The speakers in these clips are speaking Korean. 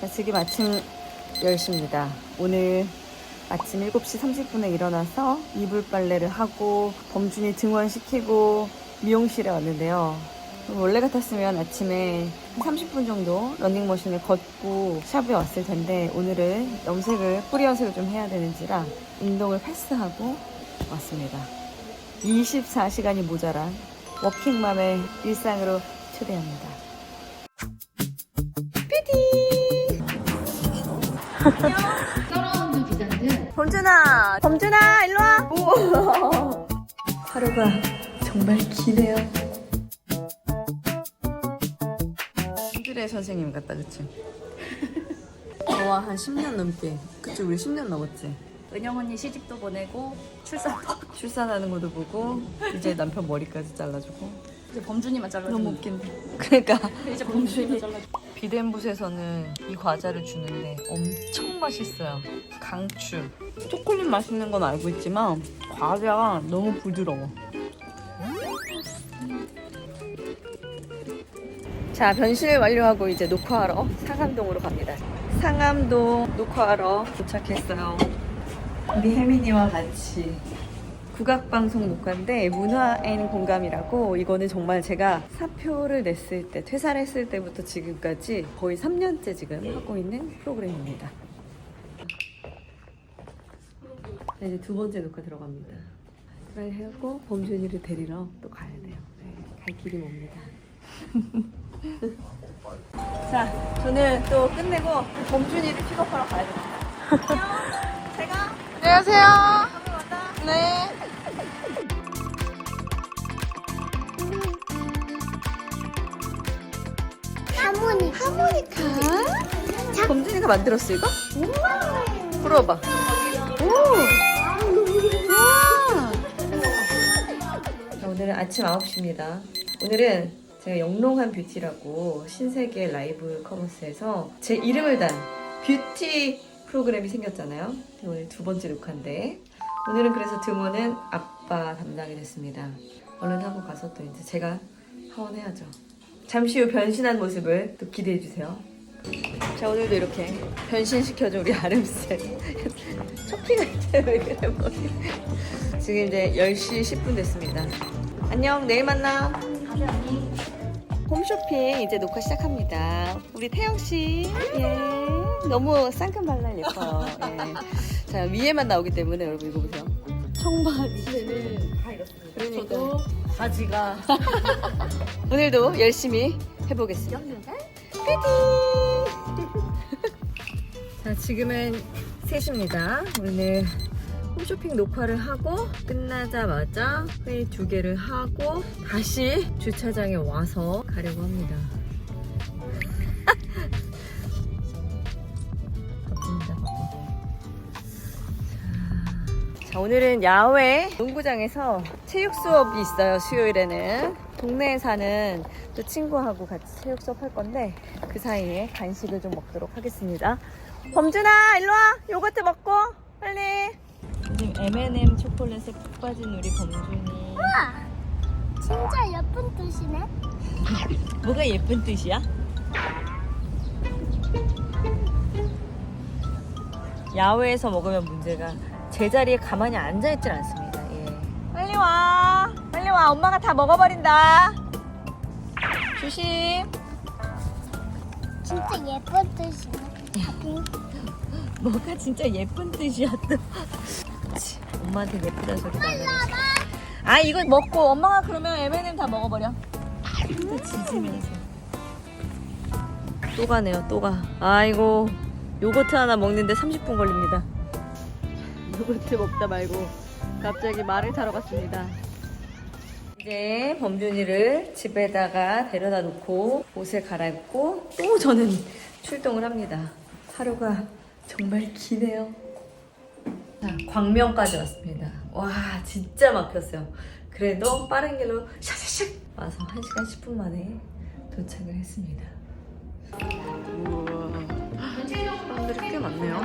자, 지금 아침 10시입니다. 오늘 아침 7시 30분에 일어나서 이불 빨래를 하고 범준이 등원시키고 미용실에 왔는데요. 원래 같았으면 아침에 한 30분 정도 러닝머신을 걷고 샵에 왔을 텐데 오늘은 염색을 뿌리 염색을 좀 해야 되는지라 운동을 패스하고 왔습니다. 24시간이 모자란 워킹맘의 일상으로 초대합니다. 서라운드 비전은 범준아! 범준아, 일로 와! 우와. 하루가 정말 기네요. 한글의 선생님 같다, 그치? 저와 한 10년 넘게. 그치, 우리 10년 넘었지? 은영 언니 시집도 보내고 출산도 출산하는 것도 보고, 이제 남편 머리까지 잘라주고. 이제 범준이만 잘라주고 너무 웃긴데. 그러니까. 이제 범준이만 잘라주고 비덴붓에서는 이 과자를 주는데 엄청 맛있어요. 강추. 초콜릿 맛있는 건 알고 있지만 과자가 너무 부드러워. 자, 변신을 완료하고 이제 녹화하러 상암동으로 갑니다. 상암동 녹화하러 도착했어요. 우리 혜민이와 같이 국악방송 녹화인데 문화 앤 공감이라고 이거는 정말 제가 사표를 냈을 때 퇴사를 했을 때부터 지금까지 거의 3년째 지금 하고 있는 프로그램입니다. 네, 이제 두 번째 녹화 들어갑니다. 빨리 하고 범준이를 데리러 또 가야 돼요. 네, 갈 길이 멉니다. 자, 저는 또 끝내고 범준이를 픽업하러 가야 됩니다. 안녕. 제가 안녕하세요. 네. 하모니 하모니카 범준이가 만들었어 이거? 불어봐. 오. 와. 자, 오늘은 아침 9시입니다. 오늘은 제가 영롱한 뷰티라고 신세계 라이브 커머스에서 제 이름을 단 뷰티 프로그램이 생겼잖아요. 오늘 두 번째 녹화인데 오늘은 그래서 드모는 아빠 담당이 됐습니다. 얼른 하고 가서 또 이제 제가 하원해야죠. 잠시 후 변신한 모습을 또 기대해 주세요. 자 오늘도 이렇게 변신시켜준 우리 아름쌤. 쇼핑할 때왜 그래 머리 지금 이제 10시 10분 됐습니다. 안녕 내일 만나 홈쇼핑 이제 녹화 시작합니다. 우리 태영씨. 예. 너무 쌍큼발랄 예뻐요 예. 자 위에만 나오기 때문에 여러분 이거 보세요. 청바지는 다 이렇습니다. 그러니까. 저도 바지가 오늘도 열심히 해보겠습니다 자, 지금은 3시입니다. 오늘 홈쇼핑 녹화를 하고 끝나자마자 회의 두 개를 하고 다시 주차장에 와서 가려고 합니다. 오늘은 야외 농구장에서 체육 수업이 있어요, 수요일에는. 동네에 사는 또 친구하고 같이 체육 수업 할 건데 그 사이에 간식을 좀 먹도록 하겠습니다. 범준아, 일로 와. 요거트 먹고 빨리. 요즘 M&M 초콜릿에 푹 빠진 우리 범준이. 진짜 예쁜 뜻이네 뭐가 예쁜 뜻이야? 야외에서 먹으면 문제가 제자리에 가만히 앉아있질 않습니다. 예. 빨리 와. 빨리 와. 엄마가 다 먹어버린다. 조심. 진짜 예쁜 뜻이네 뭐가 진짜 예쁜 뜻이야 또. 치, 엄마한테 예쁘다 소리 나네. 아 이거 먹고 엄마가 그러면 M&M 다 먹어버려. 또 지지면서. 또 가네요 또 가. 아이고 요거트 하나 먹는데 30분 걸립니다. 요거트 먹다 말고 갑자기 말을 타러 갔습니다. 이제 범준이를 집에다가 데려다 놓고 옷을 갈아입고 또 저는 출동을 합니다. 하루가 정말 기네요. 자, 광명까지 왔습니다. 와, 진짜 막혔어요. 그래도 빠른 길로 샤샤샥 와서 1시간 10분 만에 도착을 했습니다. 우와, 사람들이 꽤 많네요.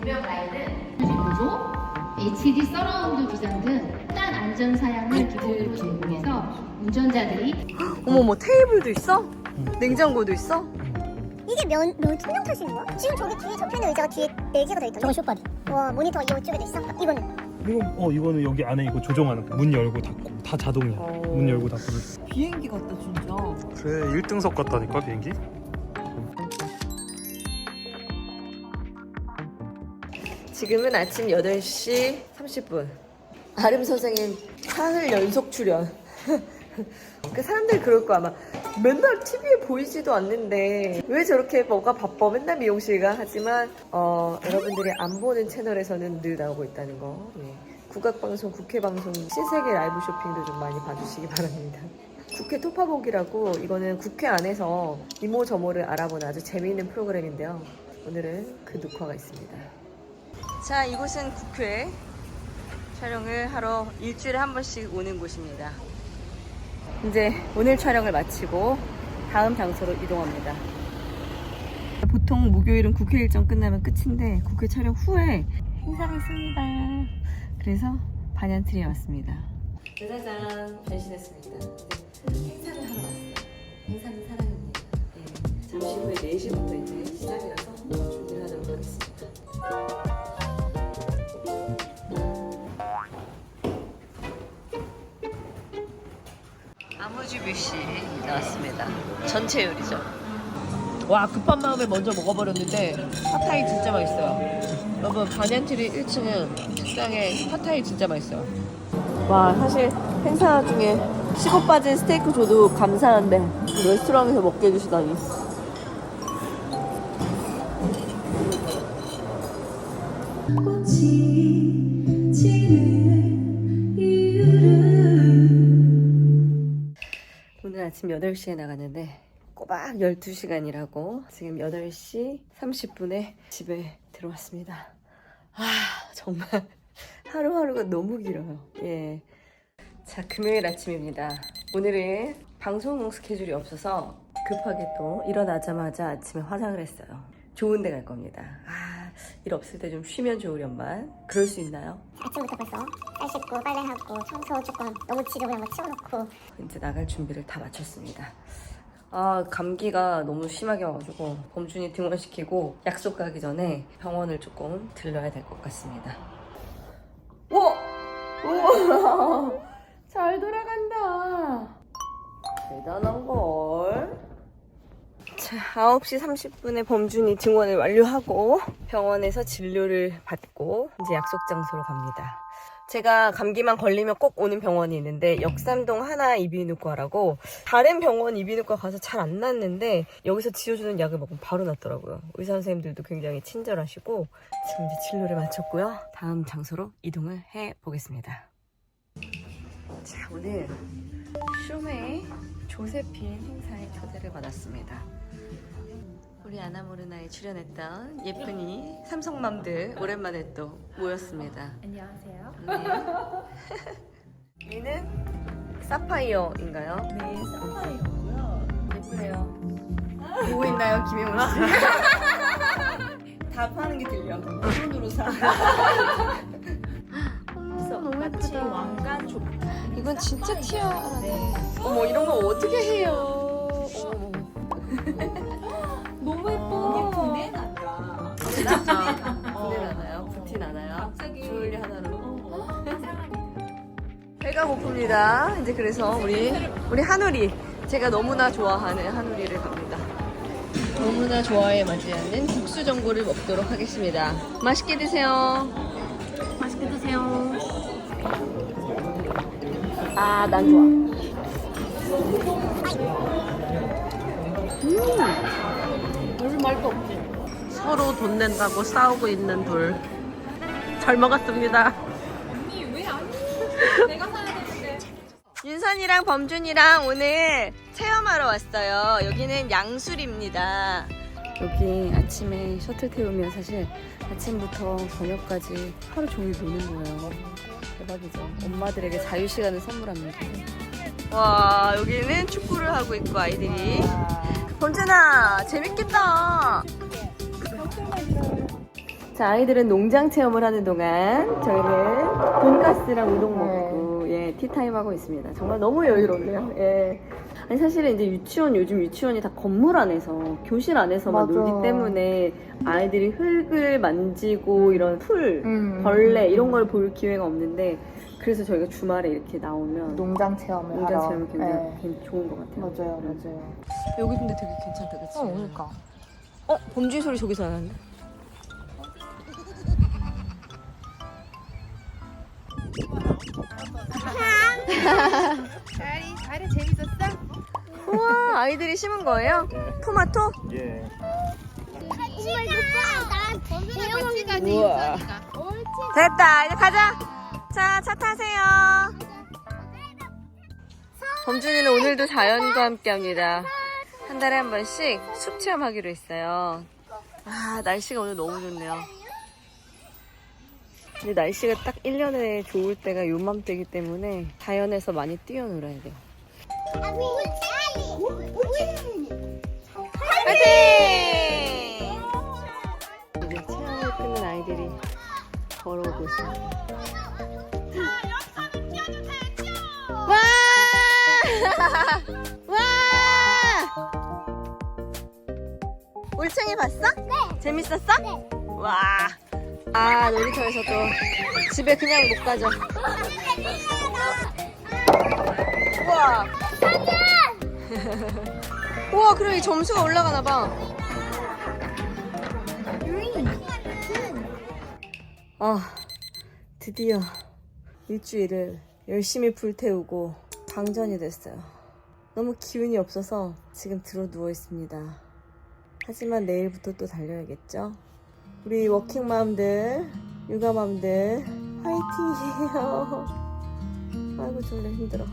분명 라인은 구조, HD 서라운드 비전 등 딴 안전 사양을 기본으로 제공해서 운전자들이 어머머, 테이블도 있어? 냉장고도 있어? 이게 몇, 몇명 타시는 거야? 지금 저기 뒤에 접히는 의자가 뒤에 4개가 돼 있던데 저건 쇼파리 와 모니터 이쪽에도 있어? 이거는? 이거 어 이거는 여기 안에 이거 조정하는 거. 문 열고 닫고 다 자동이야. 어. 문 열고 닫고. 비행기 같다 진짜. 그래 1등석 같다니까 비행기. 지금은 아침 8시 30분. 아름 선생님 사흘 연속 출연. 그 사람들이 그럴 거 아마 맨날 TV에 보이지도 않는데 왜 저렇게 뭐가 바빠 맨날 미용실 가 하지만 어, 여러분들이 안 보는 채널에서는 늘 나오고 있다는 거 예. 국악방송 국회방송 신세계 라이브 쇼핑도 좀 많이 봐주시기 바랍니다 국회 토파보기라고 이거는 국회 안에서 이모저모를 알아보는 아주 재미있는 프로그램인데요 오늘은 그 녹화가 있습니다 자, 이곳은 국회 촬영을 하러 일주일에 한 번씩 오는 곳입니다. 이제 오늘 촬영을 마치고 다음 장소로 이동합니다. 보통 목요일은 국회 일정 끝나면 끝인데 국회 촬영 후에 행사가 있습니다. 그래서 반얀트리에 왔습니다. 짜자잔 변신했습니다. 행사를 하러 왔어요. 행사는 사랑입니다. 네, 잠시 후에 4시부터 이제 아무주뷰씨 나왔습니다. 전체 요리죠. 와 급한 마음에 먼저 먹어버렸는데 팟타이 진짜 맛있어요. 여러분 반얀트리 1층은 식당에 팟타이 진짜 맛있어요. 와 사실 행사 중에 식어 빠진 스테이크 줘도 감사한데 레스토랑에서 먹게 해주시다니. 오늘 아침 8시에 나갔는데 꼬박 12시간이라고 지금 8시 30분에 집에 들어왔습니다. 아, 정말 하루하루가 너무 길어요. 예. 자, 금요일 아침입니다. 오늘은 방송 스케줄이 없어서 급하게 또 일어나자마자 아침에 화장을 했어요. 좋은 데 갈 겁니다. 아, 일 없을 때 좀 쉬면 좋으련만. 그럴 수 있나요? 아침부터 벌써 빨 씻고 빨래하고 청소 조금 너무 지저분한 거 치워놓고 이제 나갈 준비를 다 마쳤습니다. 아, 감기가 너무 심하게 와가지고 범준이 등원시키고 약속 가기 전에 병원을 조금 들러야 될 것 같습니다. 오! 우와! 잘 돌아간다. 대단한걸. 자, 9시 30분에 범준이 등원을 완료하고 병원에서 진료를 받고 이제 약속 장소로 갑니다. 제가 감기만 걸리면 꼭 오는 병원이 있는데 역삼동 하나 이비인후과라고 다른 병원 이비인후과 가서 잘안 낫는데 여기서 지어주는 약을 먹으면 바로 낫더라고요. 의사 선생님들도 굉장히 친절하시고 지금 이제 진료를 마쳤고요. 다음 장소로 이동을 해 보겠습니다. 자 오늘 쇼메 조세핀 행사에 초대를 받았습니다. 우리 아나모르나에 출연했던 예쁜이 삼성맘들 오랜만에 또 모였습니다. 안녕하세요. 네. 얘는 사파이어인가요? 네, 사파이어고요. 예쁘네요. 보고 있나요, 김영우 씨? 답하는 게 들려. 손으로 사. 어머, 너무 마치 예쁘다. 왕관 조 이건 진짜 티아라네. 어머, 이런 거 어떻게 해요? 진짜 분해 나나요? 부티 나나요? 갑자기. 주얼리 하나로. 어, 배가 고픕니다. 이제 그래서 우리 우리 한우리 제가 너무나 좋아하는 한우리를 갑니다. 너무나 좋아해 맞이하는 국수 전골을 먹도록 하겠습니다. 맛있게 드세요. 맛있게 드세요. 아, 난 좋아. 무슨 말도 없지. 서로 돈 낸다고 싸우고 있는 둘. 잘 먹었습니다. 윤선이랑 범준이랑 오늘 체험하러 왔어요. 여기는 양술입니다. 여기 아침에 셔틀 태우면 사실 아침부터 저녁까지 하루 종일 노는 거예요. 대박이죠. 엄마들에게 자유 시간을 선물합니다. 와 여기는 축구를 하고 있고 아이들이. 범준아 재밌겠다. 자 아이들은 농장 체험을 하는 동안 저희는 돈가스랑 우동 먹고 예 티타임 하고 있습니다. 정말 너무 여유롭네요. 예. 아니 사실은 이제 유치원 요즘 유치원이 다 건물 안에서 교실 안에서만 맞아. 놀기 때문에 아이들이 흙을 만지고 이런 풀, 음. 벌레 이런 걸 볼 기회가 없는데 그래서 저희가 주말에 이렇게 나오면 농장 체험을 농장 하러. 체험이 굉장히 네. 괜- 좋은 것 같아요. 맞아요, 맞아요. 여기 근데 되게 괜찮다, 그치? 어, 그러니까. 어? 범죄 소리 저기서 나는데? 아리 재밌었어? 우와, 아이들이 심은 거예요? 토마토? 예. 같이 가지 우와. 유선이가. 됐다, 이제 가자. 자, 차 타세요. 범준이는 오늘도 자연과 함께 합니다. 한 달에 한 번씩 숲 체험하기로 했어요. 아, 날씨가 오늘 너무 좋네요. 근데 날씨가 딱 1년에 좋을 때가 요맘때이기 때문에 자연에서 많이 뛰어놀아야 돼요. 화이팅! 이제 체험을 끝낸 아이들이 걸어오고 있어요. 와! 와! 올챙이 봤어? 네. 재밌었어? 네. 와. 아, 놀이터에서 또 집에 그냥 못 가죠. 우와. 우와, 그럼 이 점수가 올라가나 봐. 아, 드디어 일주일을 열심히 불태우고 방전이 됐어요. 너무 기운이 없어서 지금 들어 누워 있습니다. 하지만 내일부터 또 달려야겠죠? 우리 워킹맘들, 육아맘들, 화이팅이에요. 아이고, 졸려 힘들어.